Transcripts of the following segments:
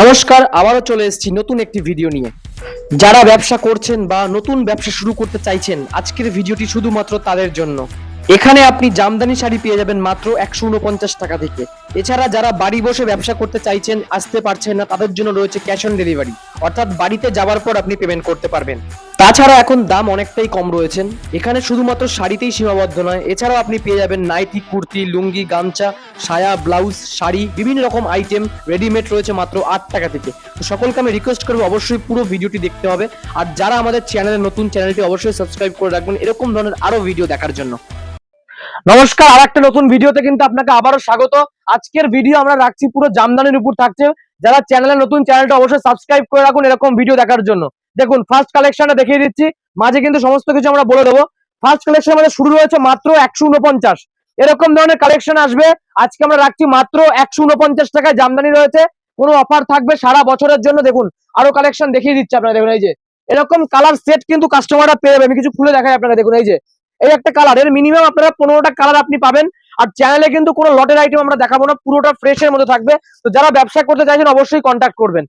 নমস্কার, আবারও চলে এসেছি নতুন একটি ভিডিও নিয়ে। যারা ব্যবসা করছেন বা নতুন ব্যবসা শুরু করতে চাইছেন, আজকের ভিডিওটি শুধুমাত্র তাদের জন্য। এখানে আপনি জামদানি শাড়ি পেয়ে যাবেন মাত্র একশো উনপঞ্চাশ টাকা থেকে। এছাড়া যারা বাড়ি বসে ব্যবসা করতে চাইছেন, আসতে পারছেন না, তাদের জন্য রয়েছে ক্যাশ অন ডেলিভারি অর্থাৎ বাড়িতে যাওয়ার পর আপনি পেমেন্ট করতে পারবেন। তাছাড়া এখন দাম অনেকটাই কম রয়েছেন এখানে শুধুমাত্র শাড়িতেই সীমাবদ্ধ নয়, এছাড়াও আপনি পেয়ে যাবেন নাইটি, কুর্তি, লুঙ্গি, গামছা, সায়া, ব্লাউজ, শাড়ি, বিভিন্ন রকম আইটেম রেডিমেড রয়েছে মাত্র আট টাকা থেকে। তো সকলকে আমি রিকোয়েস্ট করব, অবশ্যই পুরো ভিডিওটি দেখতে হবে। আর যারা আমাদের চ্যানেলে নতুন চ্যানেলটি অবশ্যই সাবস্ক্রাইব করে রাখবেন, এরকম ধরনের আরও ভিডিও দেখার জন্য। নমস্কার আর একটা নতুন ভিডিওতে কিন্তু আপনাকে আবারও স্বাগত। আজকের ভিডিও আমরা রাখছি, পুরো জামদানির উপর থাকছে। যারা চ্যানেলে নতুন চ্যানেলটা অবশ্যই সাবস্ক্রাইব করে রাখুন এরকম ভিডিও দেখার জন্য। দেখুন ফার্স্ট কালেকশনটা দেখিয়ে দিচ্ছি। মাঝে কিন্তু সমস্ত কিছু আমরা বলে দেবো। ফার্স্ট কালেকশন আমাদের শুরু রয়েছে মাত্র একশো উনপঞ্চাশ এরকম ধরনের কালেকশন আসবে। আজকে আমরা রাখছি মাত্র একশো উনপঞ্চাশ টাকায় জামদানি রয়েছে। কোনো অফার থাকবে সারা বছরের জন্য। দেখুন, আরও কালেকশন দেখিয়ে দিচ্ছি আপনারা। দেখুন, এই যে, এরকম কালার সেট কিন্তু কাস্টমাররা পেয়ে যাবে। আমি কিছু খুলে দেখাই আপনারা দেখুন, এই যে, এই একটা কালারের মিনিমাম আপনারা পনেরোটা কালার আপনি পাবেন। আর চ্যানেলে কিন্তু কোনো লটের আইটেম আমরা দেখাবো না। পুরোটা ফ্রেশ এর মধ্যে থাকবে। তো যারা ব্যবসা করতে চাইছেন, অবশ্যই কন্ট্যাক্ট করবেন।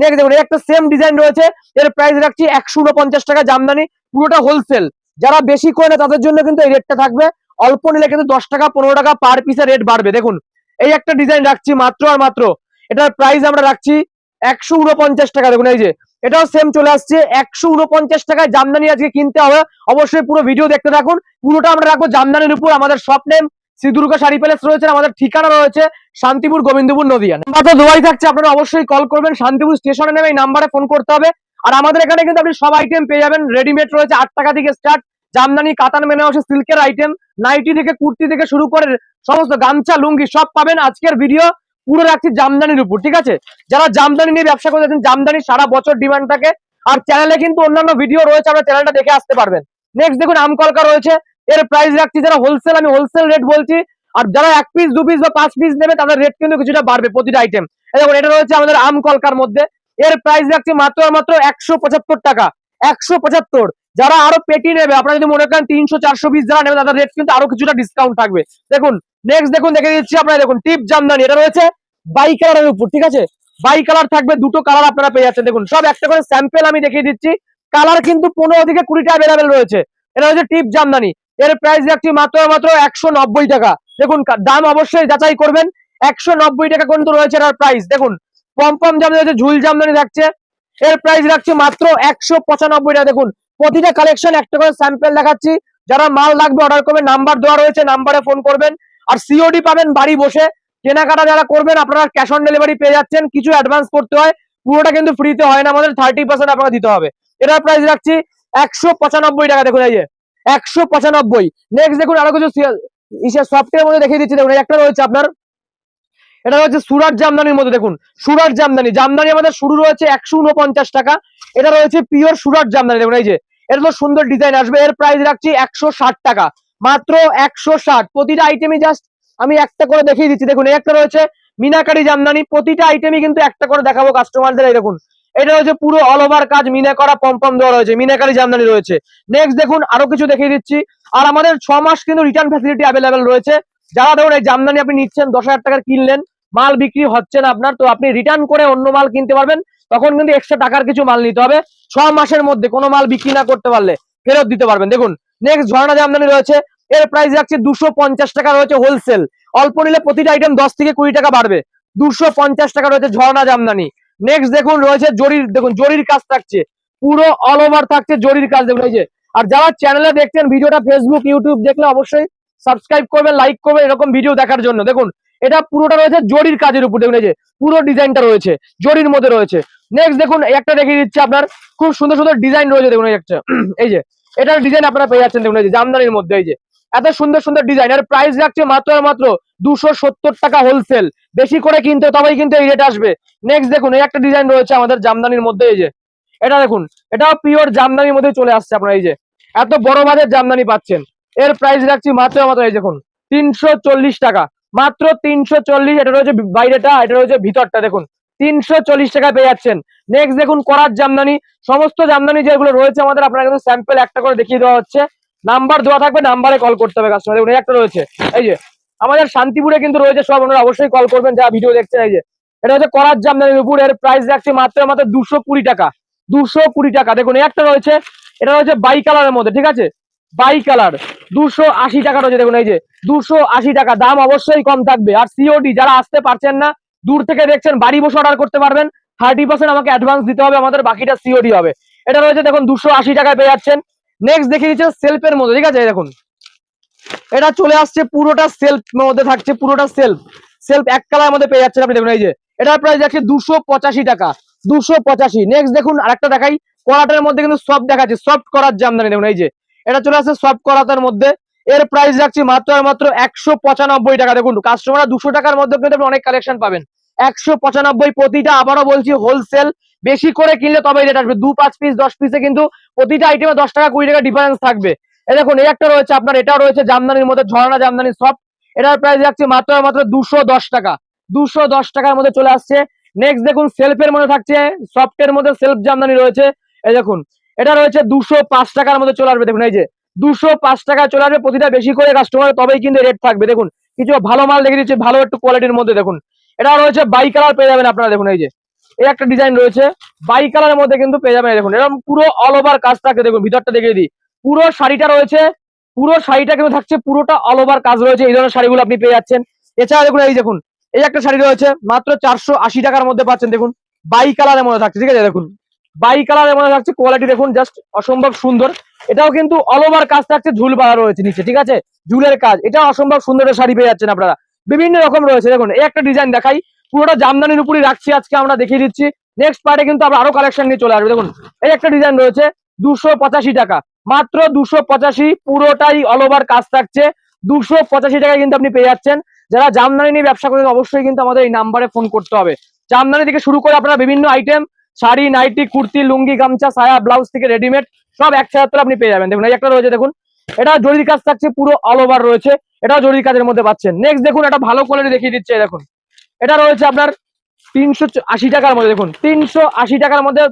নেক্সট দেখুন, একটা সেম ডিজাইন রয়েছে। এর প্রাইস রাখছি একশো উনপঞ্চাশ টাকা জামদানি, পুরোটা হোলসেল যারা বেশি করে না তাদের জন্য কিন্তু এই রেটটা থাকবে। অল্প নিলে কিন্তু দশ টাকা, পনেরো টাকা পার পিসের রেট বাড়বে। দেখুন, এই একটা ডিজাইন রাখছি মাত্র আর মাত্র। এটার প্রাইস আমরা রাখছি একশো উনপঞ্চাশ টাকা। দেখুন, এই যে, এটাও সেম চলে আসছে। একশো উনপঞ্চাশ টাকায় জামদানি আজকে কিনতে হবে। অবশ্যই পুরো ভিডিও দেখতে থাকুন। পুরোটা আমরা রাখব জামদানির উপর। আমাদের shop name Shri Durga sari palace রয়েছে, আমাদের ঠিকানা রয়েছে শান্তিপুর গোবিন্দপুর নদিয়া। দুয়াই থাকছে, আপনারা অবশ্যই কল করবেন, শান্তিপুর স্টেশনে নেমে এই নাম্বারে ফোন করতে হবে। আর আমাদের এখানে কিন্তু আপনি সব আইটেম পেয়ে যাবেন রেডিমেড রয়েছে আট টাকা থেকে স্টার্ট জামদানি, কাতান মেনে আসে সিল্কের আইটেম নাইটি থেকে কুর্তি থেকে শুরু করে সমস্ত গামছা, লুঙ্গি সব পাবেন আজকের ভিডিও পুরো রাখছি জামদানির উপর, ঠিক আছে? যারা জামদানি নিয়ে ব্যবসা করে যাচ্ছেন, জামদানি সারা বছর ডিমান্ড থাকে। আর চ্যানেলে কিন্তু অন্যান্য ভিডিও রয়েছে, আপনারা চ্যানেলটা দেখে আসতে পারবেন। নেক্সট দেখুন, আমকলকা রয়েছে। এর প্রাইস রাখছি, যারা হোলসেল আমি হোলসেল রেট বলছি। আর যারা এক পিস দু পিস বা পাঁচ পিস নেবে, তাদের রেট কিন্তু কিছুটা বাড়বে প্রতিটা আইটেম দেখুন, এটা রয়েছে আমাদের আম কলকার মধ্যে। এর প্রাইস রাখছি মাত্র মাত্র একশো পঁচাত্তর টাকা। একশো পঁচাত্তর। যারা আরও পেটি নেবে, আপনারা যদি মনে করেন তিনশো চারশো পিস যারা নেবে, তাদের রেট কিন্তু আরও কিছুটা ডিসকাউন্ট থাকবে। দেখুন নেক্সট দেখুন দেখে দিচ্ছি আপনারা দেখুন টিপ জামদানি। এটা রয়েছে বাই কালারের উপর, ঠিক আছে? বাই কালার থাকবে, দুটো কালার আপনারা পেয়ে যাচ্ছেন। দেখুন, সব একটা করে স্যাম্পেল আমি দেখিয়ে দিচ্ছি। কালার কিন্তু পনেরো থেকে কুড়িটা অ্যাভেলেবেল রয়েছে। এটা হচ্ছে টিপ জামদানি। এর প্রাইস রাখছি মাত্র মাত্র একশো নব্বই টাকা। দেখুন দাম অবশ্যই যাচাই করবেন। একশো নব্বই টাকা কিন্তু রয়েছে এটার প্রাইস দেখুন পম্পম জামদানি রয়েছে, ঝুল জামদানি থাকছে। এর প্রাইস রাখছি মাত্র একশো পঁচানব্বই টাকা। দেখুন, প্রতিটা কালেকশন একটা করে স্যাম্পেল দেখাচ্ছি। যারা মাল লাগবে অর্ডার করবেন নাম্বার দেওয়া রয়েছে নাম্বারে ফোন করবেন। আর সিওডি পাবেন বাড়ি বসে। কেনাকাটা যারা করবেন, আপনারা ক্যাশ অন ডেলিভারি পেয়ে যাচ্ছেন। কিছু অ্যাডভান্স করতে হয়, পুরোটা কিন্তু ফ্রিতে হয় না। আমাদের থার্টি পার্সেন্ট আপনাকে দিতে হবে। এটার প্রাইস রাখছি একশো পঁচানব্বই টাকা। দেখুন, এই যে একশো পঁচানব্বই। নেক্সট দেখুন আরও কিছু সফটওয়্যার মধ্যে দেখিয়ে দিচ্ছি। দেখুন, একটা রয়েছে আপনার। এটা হচ্ছে সুরাট জামদানির মধ্যে, দেখুন। সুরাট জামদানি। জামদানি আমাদের শুরু রয়েছে একশো উনপঞ্চাশ টাকা। এটা রয়েছে পিওর সুরাট জামদানি। দেখুন, এই যে এর তো সুন্দর ডিজাইন আসবে। এর প্রাইস রাখছি একশো ষাট টাকা। মাত্র একশো ষাট। প্রতিটা আইটেমই জাস্ট আমি একটা করে দেখিয়ে দিচ্ছি। দেখুন একটা রয়েছে মিনাকারি জামদানি। প্রতিটা আইটেমই কিন্তু একটা করে দেখাবো কাস্টমারদের এই দেখুন এটা হচ্ছে পুরো অল ওভার কাজ মিনা করা পম্পম দেওয়া রয়েছে, মিনাকারি জামদানি রয়েছে। নেক্সট দেখুন আরও কিছু দেখিয়ে দিচ্ছি। আর আমাদের ছ মাস কিন্তু রিটার্ন ফ্যাসিলিটি অ্যাভেলেবেল রয়েছে। যারা ধরুন এই জামদানি আপনি নিচ্ছেন, দশ হাজার টাকার কিনলেন, মাল বিক্রি হচ্ছে না আপনার, তো আপনি রিটার্ন করে অন্য মাল কিনতে পারবেন, তখন কিন্তু এক্সট্রা টাকার কিছু মাল নিতে হবে। ছ মাসের মধ্যে কোনো মাল বিক্রি না করতে পারলে ফেরত দিতে পারবেন। দেখুন নেক্সট ঝর্ণা জামদানি রয়েছে, এর প্রাইস রাখছে দুশো পঞ্চাশ টাকা রয়েছে হোলসেল অল্প নিলে প্রতিটা আইটেম দশ থেকে কুড়ি টাকা বাড়বে। দুশো পঞ্চাশ টাকা রয়েছে ঝর্ণা জামদানি। নেক্সট দেখুন রয়েছে জরির, দেখুন, জরির কাজ থাকছে। পুরো অল ওভার থাকছে জরির কাজ, দেখুন, এই যে। আর যারা চ্যানেলে দেখছেন, ভিডিওটা ফেসবুক ইউটিউব দেখলে অবশ্যই সাবস্ক্রাইব করবেন লাইক করবেন, এরকম ভিডিও দেখার জন্য। দেখুন, এটা পুরোটা রয়েছে জরির কাজের উপর, দেখুন, এই যে, পুরো ডিজাইনটা রয়েছে, জরির মধ্যে রয়েছে। নেক্সট দেখুন একটা দেখিয়ে দিচ্ছে আপনার, খুব সুন্দর সুন্দর ডিজাইন রয়েছে, দেখুন, এই একটা। এই যে, এটার ডিজাইন আপনারা পেয়ে যাচ্ছেন, দেখুন, এই যে, জামদানির মধ্যে, এই যে। এত সুন্দর সুন্দর ডিজাইন এর প্রাইস রাখছে মাত্র মাত্র দুশো সত্তর টাকা হোলসেল বেশি করে কিনতে তবেই কিন্তু এই রেট আসবে। নেক্সট দেখুন, এই একটা ডিজাইন রয়েছে আমাদের জামদানির মধ্যে, এই যে। এটা দেখুন, এটাও পিওর জামদানির মধ্যে চলে আসছে আপনার, এই যে। এত বড় বাজের জামদানি পাচ্ছেন। এর প্রাইস রাখছি মাত্র মাত্র, এই দেখুন, তিনশো চল্লিশ টাকা। মাত্র তিনশো চল্লিশ, এটা রয়েছে বাইরেটা, এটা রয়েছে ভিতরটা, দেখুন। তিনশো চল্লিশ টাকা পেয়ে যাচ্ছেন। নেক্সট দেখুন, করার জামদানি, সমস্ত জামদানি যেগুলো রয়েছে আমাদের, আপনার কিন্তু স্যাম্পেল একটা করে দেখিয়ে দেওয়া হচ্ছে। নাম্বার দেওয়া থাকবে, নাম্বারে কল করতে হবে কাস্টমার এই একটা রয়েছে। এই যে, আমাদের শান্তিপুরে কিন্তু রয়েছে সব ওনারা অবশ্যই কল করবেন, যারা ভিডিও দেখছেন, এই যে। এটা হচ্ছে করার জামদানির উপর এর প্রাইস রাখছি মাত্র মাত্র দুশো কুড়ি টাকা। দুশো কুড়ি টাকা। দেখুন একটা রয়েছে, এটা রয়েছে বাই কালারের মধ্যে, ঠিক আছে? বাই কালার দুশো আশি টাকা রয়েছে, দেখুন, এই যে, দুশো আশি টাকা। দাম অবশ্যই কম থাকবে। আর সিওডি যারা আসতে পারছেন না, দূর থেকে দেখছেন, বাড়ি বসে অর্ডার করতে পারবেন থার্টি পার্সেন্ট আমাকে অ্যাডভান্স দিতে হবে, আমাদের বাকিটা সিওডি হবে। এটা রয়েছে, দেখুন, দুশো আশি টাকায় পেয়ে যাচ্ছেন। নেক্সট দেখে দিচ্ছে সেলফের মধ্যে, ঠিক আছে? দেখুন। এটা চলে আসছে, পুরোটা সেলফ মধ্যে থাকছে, পুরোটা সেলফ সেলফ এক কালার মধ্যে পেয়ে যাচ্ছেন আপনি, দেখুন এই যে। এটার প্রাইস যাচ্ছে দুশো পঁচাশি টাকা, দুশো পঁচাশি। নেক্সট দেখুন আরেকটা দেখাই, করাটের মধ্যে কিন্তু সফট দেখাচ্ছে সফট করার জামদানি দেখুন এই যে। এটা চলে আসছে সফট করাতের মধ্যে। এর প্রাইস রাখছি মাত্র মাত্র একশো পঁচানব্বই টাকা। দেখুন কাস্টমার দুশো টাকার মধ্যে কিন্তু আপনি অনেক কালেকশন পাবেন। একশো পঁচানব্বই প্রতিটা, আবারও বলছি হোলসেল বেশি করে কিনলে তবে রেট আসবে। দু পাঁচ পিস দশ পিসে কিন্তু প্রতিটা আইটেমে দশ টাকা, কুড়ি টাকা ডিফারেন্স থাকবে। এই দেখুন, এই একটা রয়েছে আপনার, এটাও রয়েছে জামদানির মধ্যে, ঝর্ণা জামদানি সব এটার প্রাইস রাখছি মাত্র মাত্র দুশো দশ টাকা। দুশো দশ টাকার মধ্যে চলে আসছে। নেক্সট দেখুন সেলফের মধ্যে থাকছে সফটের মধ্যে সেলফ জামদানি রয়েছে। এই দেখুন, এটা রয়েছে দুশো পাঁচ টাকার মধ্যে চলে আসবে। দেখুন, এই যে দুশো পাঁচ টাকা চলে আসবে প্রতিটা, বেশি করে কাস্টমার তবেই কিন্তু রেট থাকবে। দেখুন, কিছু ভালো মাল দেখে দিচ্ছি, ভালো একটু কোয়ালিটির মধ্যে। দেখুন এটা রয়েছে বাই কালার পেয়ে যাবেন আপনারা, দেখুন এই যে। এই একটা ডিজাইন রয়েছে বাই কালারের মধ্যে কিন্তু পেয়ে যাবেন দেখুন। এরকম পুরো অল ওভার কাজ থাকে দেখুন, ভিতরটা দেখিয়ে দিই। পুরো শাড়িটা রয়েছে, পুরো শাড়িটা কিন্তু থাকছে পুরোটা অল ওভার কাজ রয়েছে, এই ধরনের শাড়িগুলো আপনি পেয়ে যাচ্ছেন। এছাড়া দেখুন এই দেখুন, এই একটা শাড়ি রয়েছে, মাত্র চারশো আশি টাকার মধ্যে পাচ্ছেন, দেখুন। বাই কালারের মধ্যে থাকছে, ঠিক আছে, দেখুন। বাই কালারের মধ্যে থাকছে কোয়ালিটি দেখুন জাস্ট অসম্ভব সুন্দর। এটাও কিন্তু অল ওভার কাজ থাকছে, ঝুল বাঁধা রয়েছে নিচে, ঠিক আছে? ঝুলের কাজ এটা অসম্ভব সুন্দর শাড়ি পেয়ে যাচ্ছেন আপনারা। বিভিন্ন রকম রয়েছে। দেখুন, এই একটা ডিজাইন দেখাই। পুরোটা জামদানির উপরই রাখছি, আজকে আমরা দেখিয়ে দিচ্ছি। নেক্সট পার্টে কিন্তু আমরা আরও কালেকশন নিয়ে চলে আসবে। দেখুন, এই একটা ডিজাইন রয়েছে, দুশো টাকা। মাত্র দুশো পঁচাশি, পুরোটাই অল ওভার কাজ থাকছে। দুশো পঁচাশি টাকায় কিন্তু আপনি পেয়ে যাচ্ছেন। যারা জামদানি নিয়ে ব্যবসা করেন, অবশ্যই কিন্তু আমাদের এই নাম্বারে ফোন করতে হবে। জামদানি থেকে শুরু করে আপনারা বিভিন্ন আইটেম শাড়ি, নাইটি, কুর্তি, লুঙ্গি, গামছা, সায়া ব্লাউজ থেকে রেডিমেড সব একসাথে আপনি পেয়ে যাবেন। দেখুন, এই একটা রয়েছে, দেখুন। এটা জরির কাজ থাকছে, পুরো অল ওভার রয়েছে। এটাও জরির কাজের মধ্যে পাচ্ছেন। নেক্সট দেখুন, এটা ভালো কোয়ালিটি দেখিয়ে দিচ্ছে, দেখুন। এটা রয়েছে আপনার তিনশো আশি টাকার মধ্যে, দেখুন। তিনশো আশি টাকার মধ্যে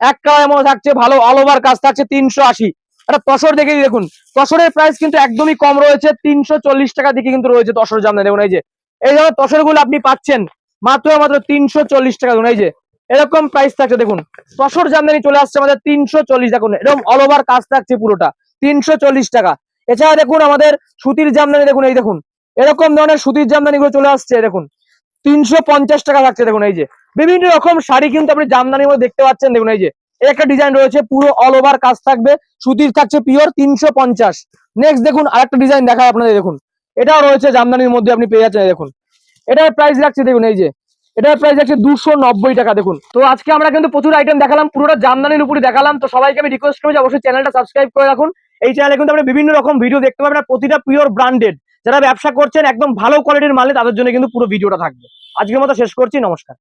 এক কালারের মধ্যে থাকছে, ভালো অল ওভার কাজ থাকছে, তিনশো আশি। একটা তসর দেখে দেখুন। তসরের প্রাইস কিন্তু একদমই কম রয়েছে, তিনশো চল্লিশ টাকা দিকে কিন্তু রয়েছে তসর জামদানি দেখুন, এই যে। এই ধরনের তসরগুলো আপনি পাচ্ছেন, মাত্র মাত্র তিনশো চল্লিশ টাকা, দেখুন, এই যে। এরকম প্রাইস থাকছে, দেখুন। তসর জামদানি চলে আসছে আমাদের তিনশো চল্লিশ, দেখুন। এরকম অল ওভার কাজ থাকছে পুরোটা। তিনশো চল্লিশ টাকা। এছাড়া দেখুন আমাদের সুতির জামদানি, দেখুন এই দেখুন। এরকম ধরনের সুতির জামদানি গুলো চলে আসছে, দেখুন। তিনশো পঞ্চাশ টাকা থাকছে, দেখুন এই যে। বিভিন্ন রকম শাড়ি কিন্তু আপনি জামদানির মধ্যে দেখতে পাচ্ছেন, দেখুন এই যে। একটা ডিজাইন রয়েছে, পুরো অল ওভার কাজ থাকবে, সুতির থাকছে পিওর তিনশো পঞ্চাশ। নেক্সট দেখুন আরেকটা ডিজাইন দেখায় আপনাদের, দেখুন। এটাও রয়েছে জামদানির মধ্যে আপনি পেয়ে যাচ্ছেন দেখুন। এটার প্রাইস রাখছে দেখুন এই যে। এটার প্রাইস আছে দুশো নব্বই টাকা, দেখুন। তো আজকে আমরা কিন্তু প্রচুর আইটেম দেখালাম, পুরোটা জামদানির উপরে দেখালাম। তো সবাইকে আমি রিকোয়েস্ট করব অবশ্যই চ্যানেলটা সাবস্ক্রাইব করে রাখুন। এই চ্যানেলে কিন্তু আপনি বিভিন্ন রকম ভিডিও দেখতে পাবেন প্রতিটা পিওর ব্র্যান্ডেড যারা ব্যবসা করছেন একদম ভালো কোয়ালিটির মালে তাদের জন্য কিন্তু পুরো ভিডিওটা থাকবে। আজকের মতো শেষ করছি, নমস্কার।